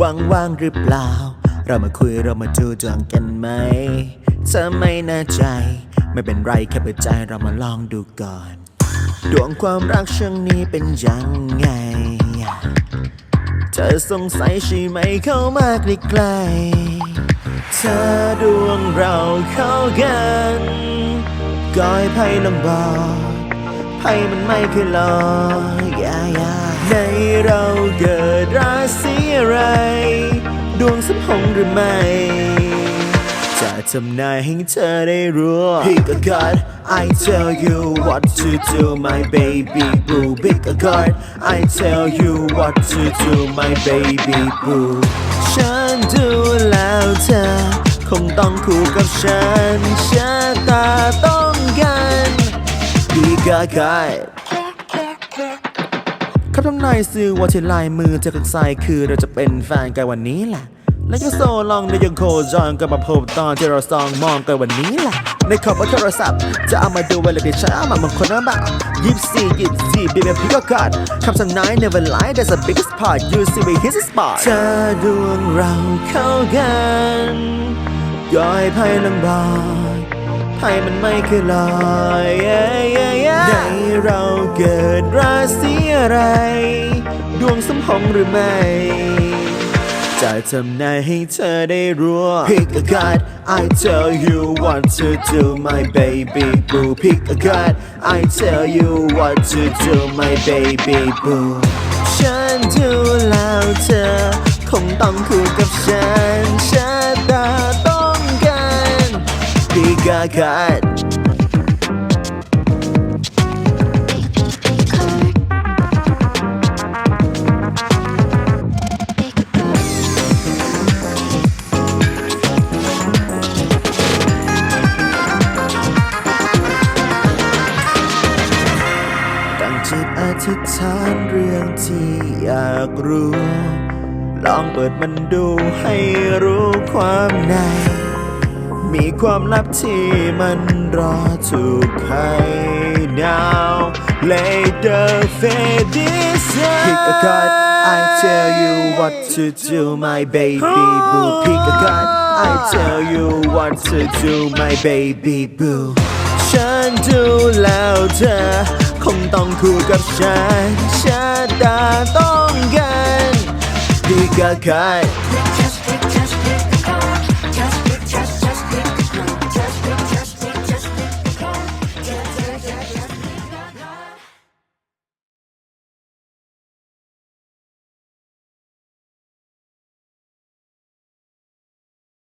ว่างๆหรือเปล่า เรามาคุยเรามาจูจองกันไหมเธอไม่แน่ใจ ไม่เป็นไรแค่เปิดใจเรามาลองดูก่อน ดวงความรักช่วงนี้เป็นยังไง เธอสงสัยใช่ไหมเข้ามาใกล้ๆเธอดวงเราเข้ากันก้อยไพ่ลองบอกไพ่มันไม่เคยลอยยาอย่าในเราเกิด สมพงหรือไม่ จะทำนายให้เธอได้รู้ Pick a card I tell you what to do my baby boo Pick a card I tell you what to do my baby boo ฉันดูแล้วเธอ คงต้องคู่กับฉันชะตาต้องกัน Pick a card คำทำนายสื่อว่าที่ลายมือจะกักใสคือเราจะเป็นแฟนกันวันนี้แหละ และก็โซลองในยังโคจรกันมาพบตอนที่เราสองมองกันวันนี้แหละในขอบว่าโทรศัพท์ จะเอามาดูเวลาที่เช้ามาบางคนนะบ้ายิบสี่ยิบสี่บีเบพีก็กัดคำสั่งนาย never lie that's the biggest part you see we hit the spot เธอดวงเราเข้ากันย้อยไพ่ลังบอยไพ่มันไม่เคยลอยในเราเกิดราศีอะไร ดวงสมพงหรือไม่ จะทำนายให้เธอได้รู้ Pick a card I tell you what to do my baby boo Pick a card I tell you what to do my baby boo ฉันดูแล้วเธอ คงต้องคู่กับฉันชะตาต้องกัน Pick a card จิตอธิษฐานเรื่องที่อยากรู้ ลองเปิดมันดูให้รู้ความใน มีความลับที่มันรอถูกให้ now lay the fate decide Pick a card I tell you what to do my baby boo Pick a card I tell you what to do my baby boo ฉันดูแล้วเธอ งต้องคู่กับฉันชะตาต้องกันดีกับใคร